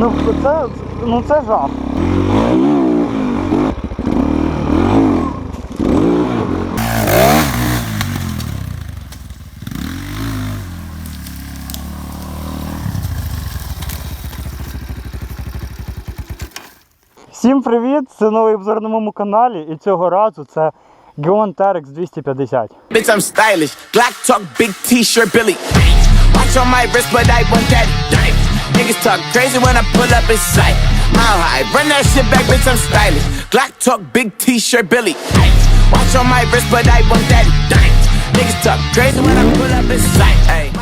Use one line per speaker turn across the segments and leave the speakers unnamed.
Ну це, ну це жах. Всім привіт! Це новий обзор на моєму каналі і цього разу це Geon TRX 250.
Bitch, I'm stylish. Glock talk, big t-shirt, Billy. Watch on my wrist, but I want that. Niggas talk crazy when I pull up in sight. Mile high, run that shit back, bitch, I'm stylish. Glock talk, big t-shirt, Billy. Watch on my wrist, but I want that. Niggas talk crazy when I pull up in sight. Ay.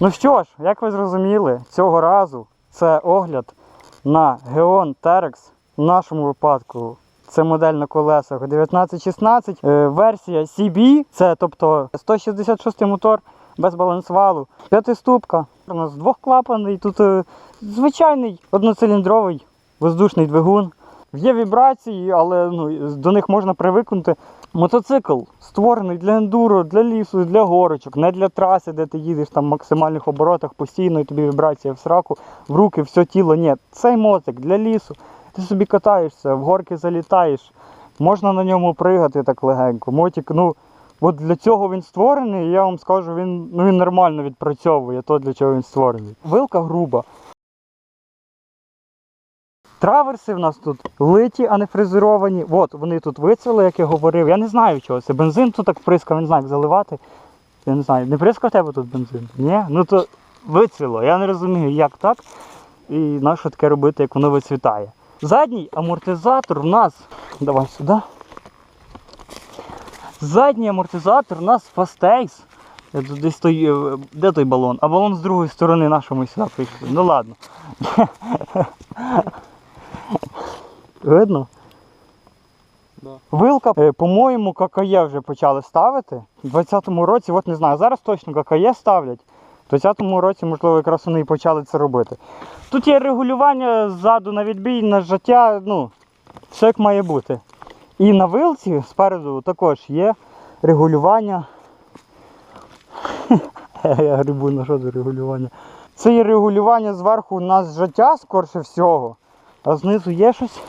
Ну що ж, як ви зрозуміли, цього разу це огляд на Geon Terex. В нашому випадку це модель на колесах 1916, е, версія CB, це тобто 166 мотор без балансвалу, п'ятиступка. У нас двохклапаний, тут е, звичайний одноциліндровий воздушний двигун. Є вібрації, але ну, до них можна привикнути. Мотоцикл створений для ендуро, для лісу, для горочок, не для траси, де ти їдеш там в максимальних оборотах постійно і тобі вібрація в сраку, в руки, все тіло. Ні, цей мотик для лісу. Ти собі катаєшся, в горки залітаєш, можна на ньому пригати так легенько. Мотик, ну, от для цього він створений, і я вам скажу, він, ну, він нормально відпрацьовує то, для чого він створений. Вилка груба. Траверси в нас тут литі, а не фрезеровані. От вони тут вицвіли, як я говорив. Я не знаю чого. Це бензин тут так прискав, не знаю, як заливати. Я не знаю, не прискав тебе тут бензин? Ні? Ну то вицвіло. Я не розумію, як так. І на що таке робити, як воно вицвітає. Задній амортизатор в нас. Давай сюди. Задній амортизатор у нас Fastex. Я тут десь той, е, де той балон? А балон з другої сторони нашому сюди прийшли. Ну ладно. Видно? Вилка, е, по-моєму, ККЄ вже почали ставити. У 20-му році, от не знаю, зараз точно ККЄ ставлять. У 20-му році, можливо, якраз вони і почали це робити. Тут є регулювання ззаду на відбій, на життя, ну, все як має бути. І на вилці спереду також є регулювання. Я грибу на що регулювання. Це є регулювання зверху на життя, скорше всього, а знизу є щось.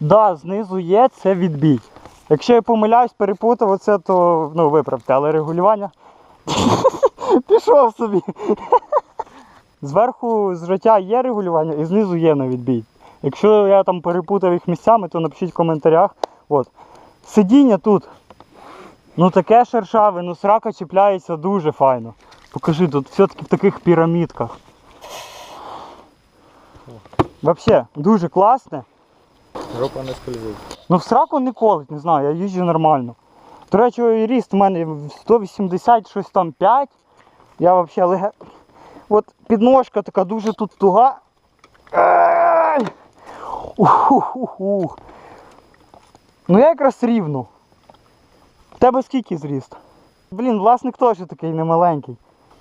Да, знизу є, це відбій. Якщо я помиляюсь, перепутав оце, то ну, виправте, але регулювання. Пішов собі. Зверху з є регулювання і знизу є на відбій. Якщо я там перепутав їх місцями, то напишіть в коментарях. От. Сидіння тут. Ну таке шершаве, ну срака чіпляється дуже файно. Покажи, тут все-таки в таких пірамідках. Взагалі, дуже класне.
Жопа не скользить.
Ну в сраку не колить, не знаю, я їжджу нормально. До речі, ріст у мене 180 щось там 5. Я взагалі леге. От підножка така дуже тут туга. Ух-ух-ух. Ну я якраз рівно. Тебе скільки зріст? Блін, власник теж такий немаленький.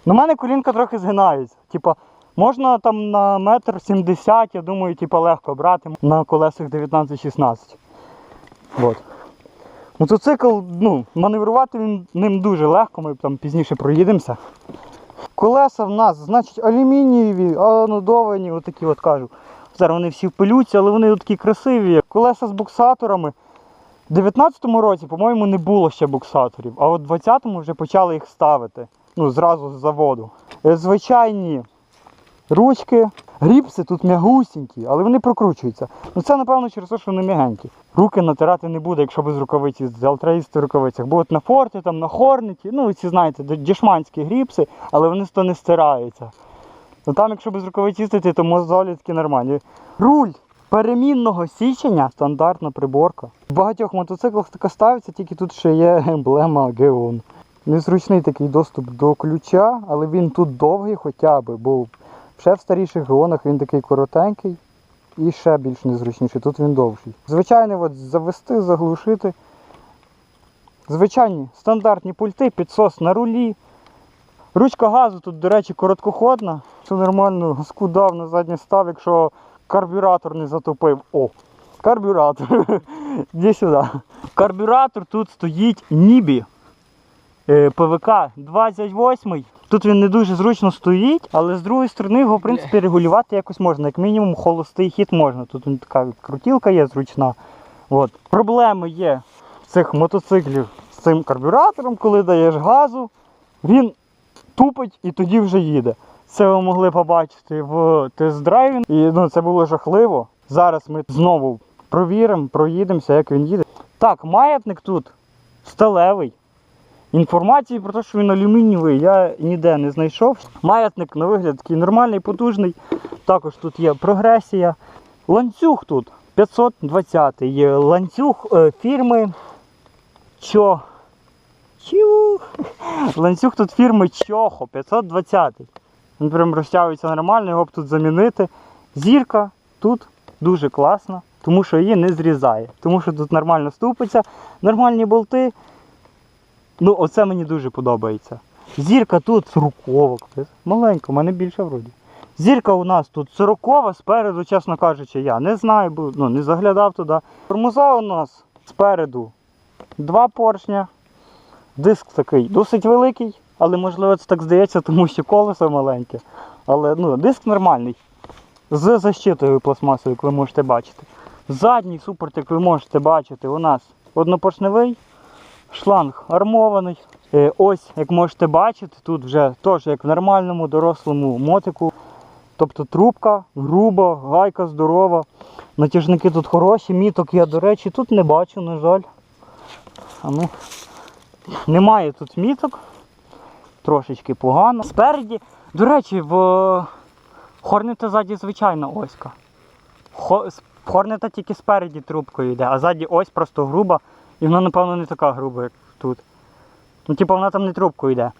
На мене колінка трохи згинається. Типа, можна там на метр сімдесят, я думаю, типа легко брати на колесах 19-16. От. Мотоцикл, ну, маневрувати він ним дуже легко, ми там пізніше проїдемося. Колеса в нас, значить, алюмінієві, анодовані, отакі от кажу. Зараз вони всі пилються, але вони такі красиві. Колеса з буксаторами. У 19-му році, по-моєму, не було ще буксаторів, а от в 20-му вже почали їх ставити. Ну, зразу з заводу. Е, Звичайні ручки, гріпси тут м'ягусінькі, але вони прокручуються. Ну це напевно через те, що вони м'ягенькі. Руки натирати не буде, якщо без треба їздити в рукавицях. Бо от на форті, там, на хорнеті, ну ці знаєте, дешманські гріпси, але вони то не стираються. Ну там, якщо без рукавиць їздити, то мозолі такі нормальні. Руль перемінного січення, стандартна приборка. В багатьох мотоциклах така ставиться, тільки тут ще є емблема Geon. Незручний такий доступ до ключа, але він тут довгий хоча б, бо ще в старіших геонах він такий коротенький і ще більш незручніший. Тут він довший. Звичайно, от завести, заглушити. Звичайні стандартні пульти, підсос на рулі. Ручка газу тут, до речі, короткоходна. Все нормально, газку дав на задній став, якщо карбюратор не затопив. О! Карбюратор. Іди сюди. Карбюратор тут стоїть Нібі. е, ПВК 28. Тут він не дуже зручно стоїть, але з другої сторони його в принципі регулювати якось можна. Як мінімум холостий хід можна. Тут така крутілка є зручна. От. Проблеми є цих мотоциклів з цим карбюратором, коли даєш газу, він тупить і тоді вже їде. Це ви могли побачити в тест-драйві. І ну, це було жахливо. Зараз ми знову провіримо, проїдемося, як він їде. Так, маятник тут сталевий. Інформації про те, що він алюмінієвий, я ніде не знайшов. Маятник на вигляд такий нормальний, потужний. Також тут є прогресія. Ланцюг тут 520 є ланцюг е, фірми Чо. Чу. Ланцюг тут фірми Чохо 520. Він прям розтягується нормально, його б тут замінити. Зірка тут дуже класна, тому що її не зрізає. Тому що тут нормально ступиться, нормальні болти. Ну, оце мені дуже подобається. Зірка тут 40 Маленька, у мене більше вроді. Зірка у нас тут 40 спереду, чесно кажучи, я не знаю, бо ну, не заглядав туди. Тормоза у нас спереду два поршня. Диск такий досить великий, але можливо це так здається, тому що колесо маленьке. Але ну, диск нормальний. З защитою пластмасою, як ви можете бачити. Задній супорт, як ви можете бачити, у нас однопоршневий, шланг армований. Е, ось, як можете бачити, тут вже теж як в нормальному дорослому мотику. Тобто трубка груба, гайка здорова. Натяжники тут хороші, міток я, до речі, тут не бачу, на жаль. А ну, немає тут міток. Трошечки погано. Спереді, до речі, в Хорнета ззаді звичайна оська. Хо- Хорнета тільки спереді трубкою йде, а ззаді ось просто груба. І вона, напевно, не така груба, як тут. Ну, типу, вона там не трубкою йде.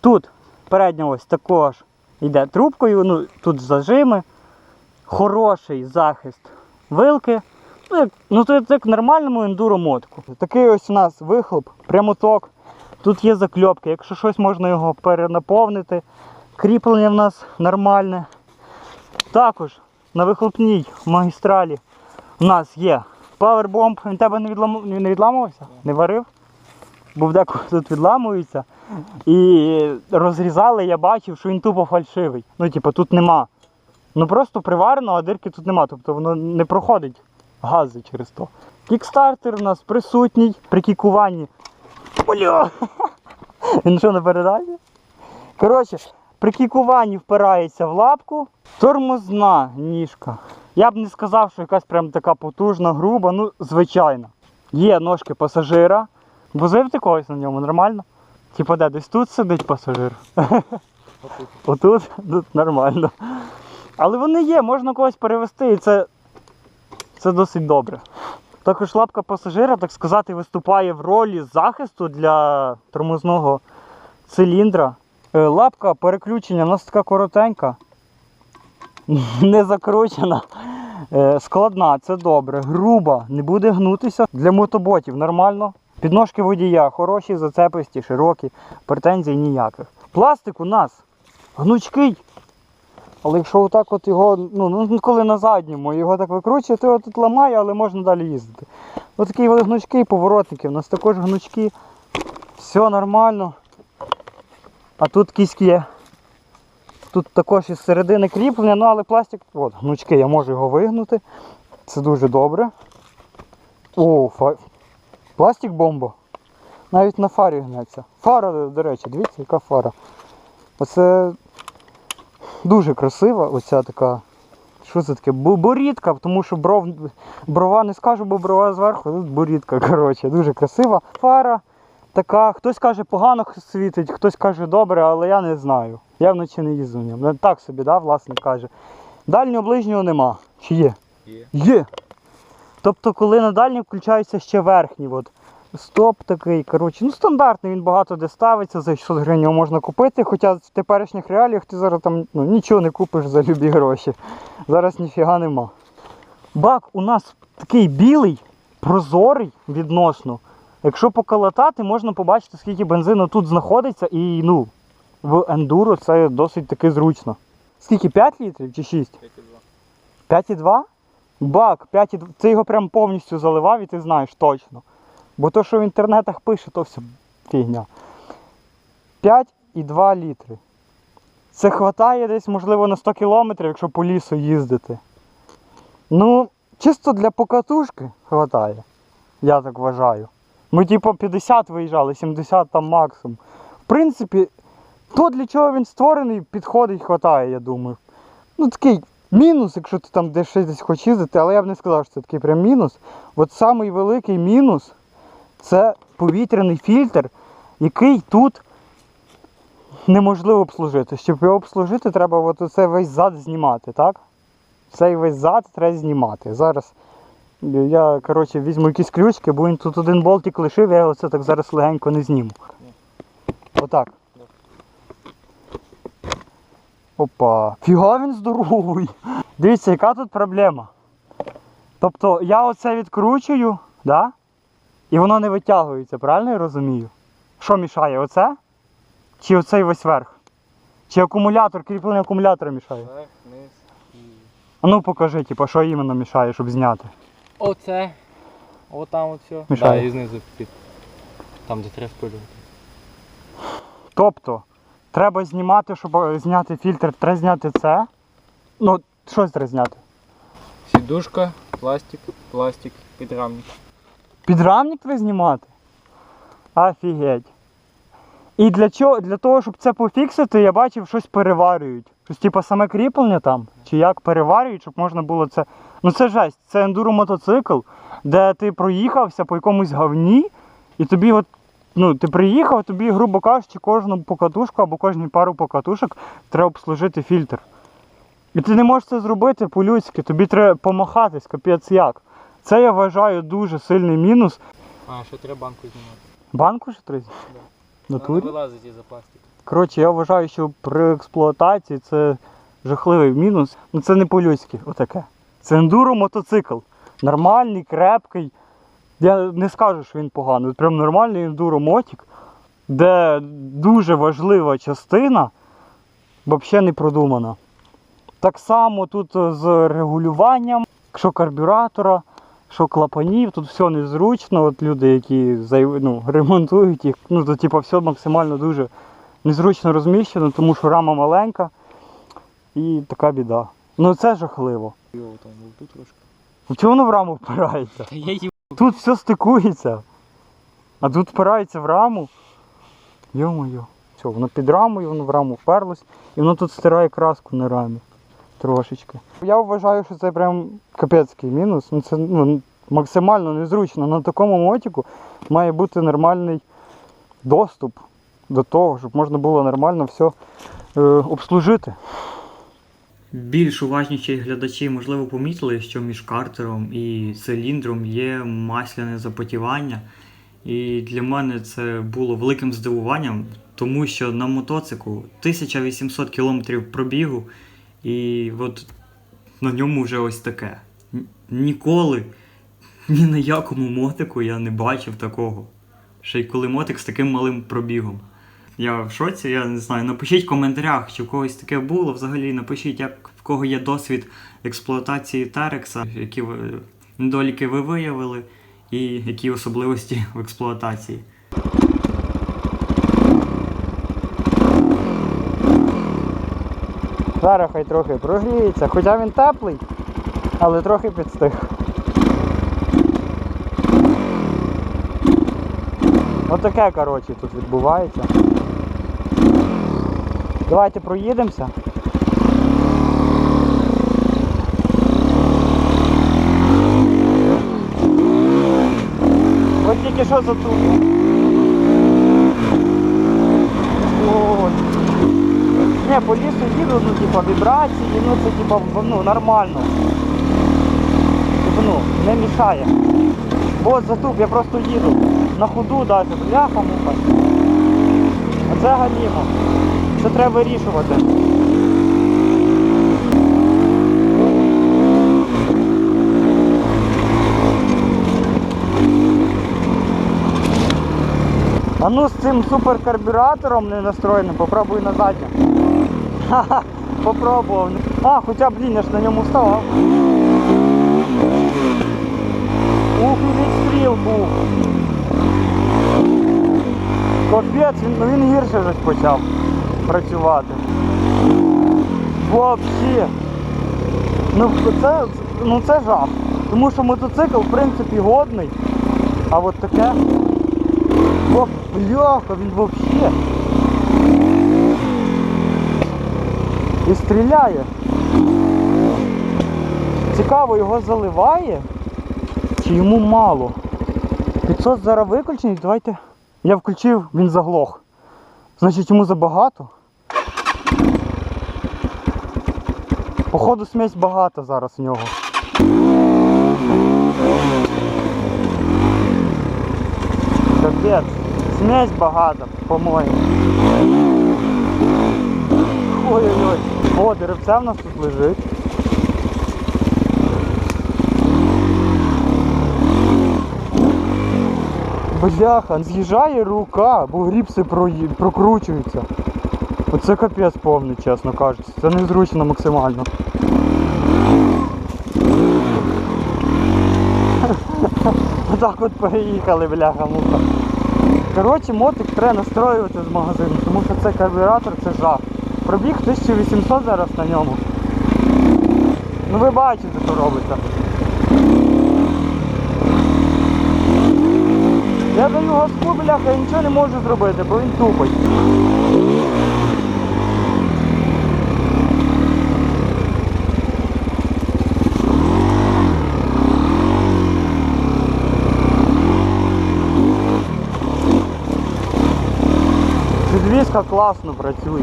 Тут передня ось також йде трубкою, ну тут зажими, хороший захист вилки. Ну, як, ну це як нормальному ендуро-мотку. Такий ось у нас вихлоп, прямоток. Тут є закльопки, якщо щось можна його перенаповнити. Кріплення в нас нормальне. Також на вихлопній магістралі у нас є павербомб. Він тебе не, відлам... не відламувався? Не варив? Бо деколи тут відламується. І розрізали, я бачив, що він тупо фальшивий. Ну, типу, тут нема. Ну просто приварено, а дирки тут нема. Тобто воно не проходить гази через то. Кікстартер у нас присутній при кікуванні. Бля! Він що не передає? Коротше, при кікуванні впирається в лапку. Тормозна ніжка. Я б не сказав, що якась прям така потужна, груба, ну, звичайно. Є ножки пасажира. Возив ти когось на ньому нормально? Типа де десь тут сидить пасажир. Отут тут нормально. Але вони є, можна когось перевести і це, це досить добре. Також лапка пасажира, так сказати, виступає в ролі захисту для тормозного циліндра. Е, Лапка переключення у нас така коротенька, не закручена. Е, Складна, це добре. Груба, не буде гнутися. Для мотоботів нормально. Підножки водія хороші, зацеписті, широкі, претензій ніяких. Пластик у нас гнучкий. Але якщо отак от його, ну, ну коли на задньому, його так викручує, то його тут ламає, але можна далі їздити. Отакий от гнучкий поворотники, у нас також гнучки. Все нормально. А тут кіськ є. Тут також із середини кріплення, ну але пластик, от, гнучкий, я можу його вигнути. Це дуже добре. О, фа... пластик бомба. Навіть на фарі гнеться. Фара, до речі, дивіться, яка фара. Оце дуже красива, оця така. Що це таке? Бо- Борідка, тому що бров, брова не скажу, бо брова зверху, тут борідка, коротше, дуже красива. Фара така, хтось каже погано світить, хтось каже добре, але я не знаю. Я вночі не їздив. ним. Ну, Так собі, да, власник каже. Дальнього ближнього нема. Чи є?
Є.
Є. Тобто, коли на дальній включаються ще верхні. От. Стоп такий, коротше, ну стандартний, він багато де ставиться, за 600 гривень його можна купити, хоча в теперішніх реаліях ти зараз там ну, нічого не купиш за любі гроші. Зараз ніфіга нема. Бак у нас такий білий, прозорий відносно. Якщо поколотати, можна побачити, скільки бензину тут знаходиться, і ну, в ендуро це досить таки зручно. Скільки? 5 літрів чи 6?
5,2.
5,2? Бак, 5,2. Ти його прям повністю заливав і ти знаєш точно. Бо то, що в інтернетах пише, то все фігня. 5,2 літри. Це хватає десь, можливо, на 100 кілометрів, якщо по лісу їздити. Ну, чисто для покатушки хватає. Я так вважаю. Ми, типу, 50 виїжджали, 70 там максимум. В принципі, то, для чого він створений, підходить, хватає, я думаю. Ну, такий мінус, якщо ти там десь щось десь хочеш їздити, але я б не сказав, що це такий прям мінус. От самий великий мінус це повітряний фільтр, який тут неможливо обслужити. Щоб його обслужити, треба оце весь зад знімати, так? Цей весь зад треба знімати. Зараз я коротше, візьму якісь ключки, бо він тут один болтик лишив, я його це так зараз легенько не зніму. Отак. Опа, фіга він здоровий. Дивіться, яка тут проблема. Тобто я оце відкручую, да? І воно не витягується, правильно я розумію? Що мішає? Оце? Чи оцей весь верх? Чи акумулятор, кріплення акумулятора мішає? А ну покажи, типу, що іменно мішає, щоб зняти.
Оце. Отам от все.
Мішає.
Да, і знизу під. Там, де треба впилювати.
Тобто, треба знімати, щоб е, зняти фільтр, треба зняти це. Ну, щось треба зняти.
Сідушка, пластик, пластик, підрамник.
Підрамник треба знімати. Офігеть. І для чого? Для того, щоб це пофіксити, я бачив, щось переварюють. Щось типу саме кріплення там, чи як переварюють, щоб можна було це. Ну це жесть, це ендуро мотоцикл, де ти проїхався по якомусь говні, і тобі от. Ну, ти приїхав, тобі, грубо кажучи, кожну покатушку або кожні пару покатушок треба обслужити фільтр. І ти не можеш це зробити по-людськи, тобі треба помахатись, капець як. Це я вважаю дуже сильний мінус.
А, ще треба банку знімати.
Банку ще треба?
Вона
Натурі?
вилазить із-за пластика.
Коротше, я вважаю, що при експлуатації це жахливий мінус. Ну це не по-людськи, отаке. Це ендуро мотоцикл. Нормальний, крепкий. Я не скажу, що він поганий. От Прям нормальний ендуро мотик, де дуже важлива частина взагалі не продумана. Так само тут з регулюванням, що карбюратора, що клапанів, тут все незручно. От люди, які ну, ремонтують їх, ну то типу, все максимально дуже незручно розміщено, тому що рама маленька і така біда. Ну це жахливо.
Його там тут трошки.
Чому воно в раму впирається?
Та я
Тут все стикується. А тут впирається в раму. Йо-моє. Все, воно під рамою, воно в раму вперлось, і воно тут стирає краску на рамі. Трошечки. Я вважаю, що це прям капецький мінус. Ну, це ну, максимально незручно. На такому мотику має бути нормальний доступ до того, щоб можна було нормально все е, обслужити. Більш уважніші глядачі, можливо, помітили, що між картером і циліндром є масляне запотівання. І для мене це було великим здивуванням, тому що на мотоциклу 1800 км пробігу, і от на ньому вже ось таке. Ніколи ні на якому мотику я не бачив такого. Ще й коли мотик з таким малим пробігом. Я в шоці, я не знаю. Напишіть в коментарях, чи в когось таке було. Взагалі напишіть, як в кого є досвід експлуатації Терекса, які недоліки ви виявили, і які особливості в експлуатації. Зараз хай трохи прогріється, хоча він теплий, але трохи підстиг. Отаке, коротше, тут відбувається. Давайте проїдемося. От тільки що за Не, по лісу їду, ну типа вібрації, ну це типа ну, нормально. Типа, ну, не мішає. Бо затуп, я просто їду. На ходу дати, бляха муха. А це галімо. Це треба вирішувати. А ну з цим суперкарбюратором не настроєним, попробуй на задню. Ха-ха, попробував. А, хоча, блін, я ж на ньому вставав. Ух, і відстріл був. Капець, він, ну він гірше вже почав працювати. Вообще. Ну це, ну це жах. Тому що мотоцикл, в принципі, годний. А от таке. О, бляха, він вообще. І стріляє. Цікаво, його заливає? Чи йому мало? Підсос зараз виключений, давайте. Я включив, він заглох. Значить йому забагато. Походу смесь багата зараз у нього. Капець. Смесь багата, по-моєму. Ой-ой-ой. О, деревце в нас тут лежить. Бляха, з'їжджає рука, бо гріпси прої- прокручуються. Оце капець повний, чесно кажучи. Це незручно максимально. Отак от переїхали, бляха муха. Коротше, мотик треба настроювати з магазину, тому що це карбюратор, це жах. Пробіг 1800 зараз на ньому. Ну ви бачите, що робиться. Я даю газку, бляха, і нічого не можу зробити, бо він тупить. Підвізка класно працює.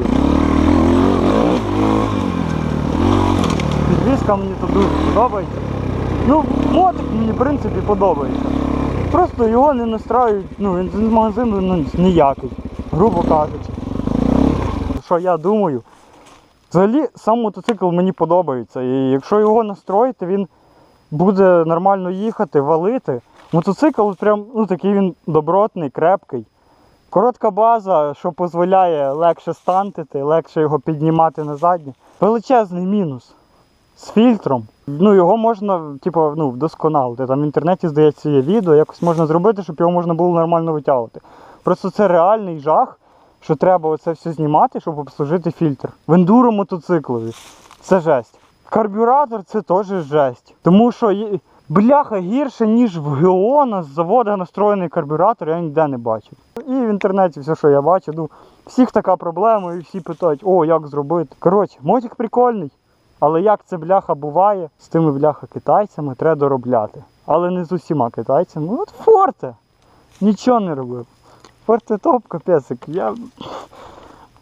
Підвізка мені тут дуже подобається. Ну, мотик мені в принципі подобається. Просто його не настраюють, ну він з магазину ну, ніякий, грубо кажучи. Що я думаю? Взагалі сам мотоцикл мені подобається. І якщо його настроїти, він буде нормально їхати, валити. Мотоцикл прям ну, такий він добротний, крепкий. Коротка база, що дозволяє легше стантити, легше його піднімати на заднє. Величезний мінус. З фільтром. Ну його можна, типу, ну, вдосконалити. Там в інтернеті, здається, є відео, якось можна зробити, щоб його можна було нормально витягувати. Просто це реальний жах, що треба оце все знімати, щоб обслужити фільтр. В мотоциклові. Це жесть. Карбюратор це теж жесть. Тому що є- бляха гірше, ніж в Геона з заводу настроєний карбюратор, я ніде не бачив. І в інтернеті все, що я бачу, ну, всіх така проблема, і всі питають, о, як зробити. Коротше, мотик прикольний. Але як це бляха буває, з тими бляха китайцями треба доробляти. Але не з усіма китайцями. От Форте. Нічого не робив. Форте топ, капецик. Я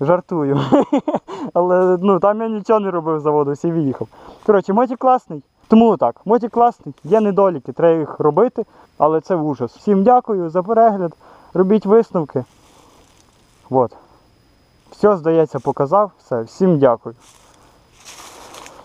жартую. Але ну, там я нічого не робив заводу, всі виїхав. Коротше, мотик класний. Тому так, моті класний, є недоліки, треба їх робити, але це ужас. Всім дякую за перегляд. Робіть висновки. От. Все, здається, показав. Все, всім дякую.